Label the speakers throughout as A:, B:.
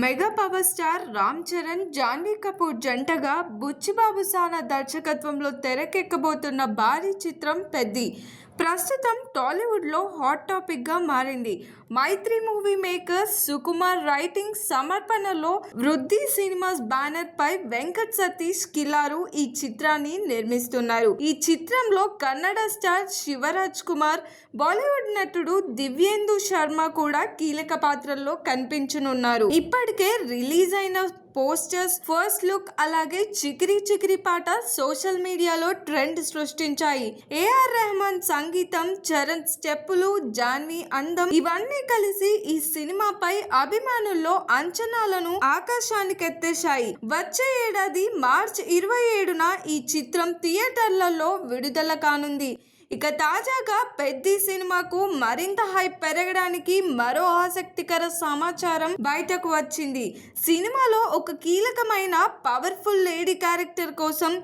A: Mega power star Ram Charan Janhvi Kapoor జంటగా బుచ్చిబాబు సానా దర్శకత్వంలో తెరకెక్కబోతున్న భారీ చిత్రం పెద్ది. ప్రస్తుతం టాలీవుడ్లో హాట్ టాపిక్గా మారింది. Mythri movie makers Sukumar writing సమర్పణలో వృద్ధి సినిమాస్ బ్యానర్ పై వెంకట్ సతీష్ కిలారు ఈ చిత్రాన్ని నిర్మిస్తున్నారు. ఈ చిత్రంలో కన్నడ స్టార్ శివరాజ్ కుమార్ బాలీవుడ్ నటుడు దివ్యేందు శర్మ కూడా కీలక పాత్రల్లో కనిపించనున్నారు. ఇప్పటికే రిలీజ్ అయిన పోస్టర్స్ ఫస్ట్ లుక్ అలాగే చికిరి చికిరి పాట సోషల్ మీడియాలో ట్రెండ్ సృష్టించాయి. ఏఆర్ రెహమాన్ సంగీతం చరణ్ స్టెప్పులు జాన్వి అందం ఇవన్నీ కలిసి ఈ సినిమాపై అభిమానుల్లో అంచనాలను ఆకాశానికెత్తేశాయి. వచ్చే ఏడాది మార్చ్ ఇరవై ఏడున ఈ చిత్రం థియేటర్లలో విడుదల కానుంది. ఇక తాజాగా పెద్ది సినిమాకు మరింత హైప్ పెరగడానికి మరో ఆసక్తికర సమాచారం బయటకు వచ్చింది. సినిమాలో ఒక కీలకమైన పవర్ఫుల్ లేడీ క్యారెక్టర్ కోసం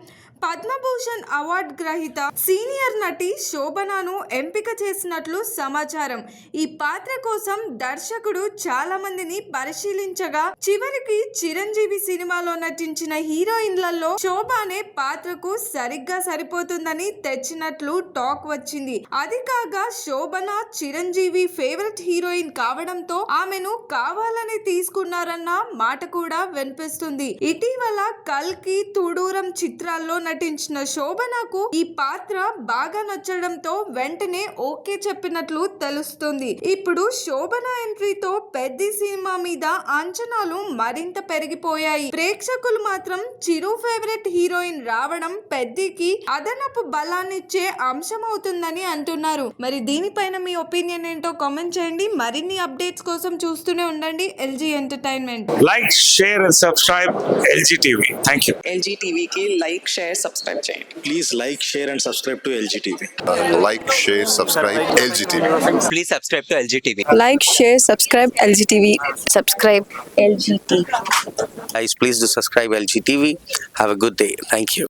A: పద్మభూషణ్ అవార్డు గ్రహీత సీనియర్ నటి శోభనాను ఎంపిక చేసినట్లు సమాచారం. ఈ పాత్ర కోసం దర్శకుడు చాలా మందిని పరిశీలించగా చివరికి చిరంజీవి సినిమాలో నటించిన హీరోయిన్లలో శోభానే పాత్రకు సరిగ్గా సరిపోతుందని తెచ్చినట్లు టాక్ వచ్చింది. అది కాగా శోభన చిరంజీవి ఫేవరెట్ హీరోయిన్ కావడంతో ఆమెను కావాలని తీసుకున్నారన్న మాట కూడా వినిపిస్తుంది. ఇటీవల కల్కి తుడూరం చిత్రాల్లో నటించిన శోభనకు ఈ పాత్ర బాగా నచ్చడంతో వెంటనే ఓకే చెప్పినట్లు తెలుస్తుంది. ఇప్పుడు శోభన ఎంట్రీతో పెద్ద సినిమా మీద అంచనాలు మరింత పెరిగిపోయాయి. ప్రేక్షకులు మాత్రం చిరు ఫేవరెట్ హీరోయిన్ రావడం పెద్దికి అదనపు బలాన్నిచ్చే అంశం అవుతుందని అంటున్నారు. మరి దీనిపైన మీ ఒపీనియన్ ఏంటో కామెంట్ చేయండి. మరిన్ని అప్డేట్స్ కోసం చూస్తూనే ఉండండి LG entertainment.
B: Like, share, and subscribe LG TV. Thank you.
C: LG టీవీకి like share subscribe to it.
D: Please like, share, and subscribe to LGTV.
E: Uh, like, share, subscribe, LGTV.
F: Please subscribe to
C: LGTV. Like, share, subscribe, LGTV. Subscribe, LGTV.
G: Guys, please do subscribe LGTV. Have a good day. Thank you.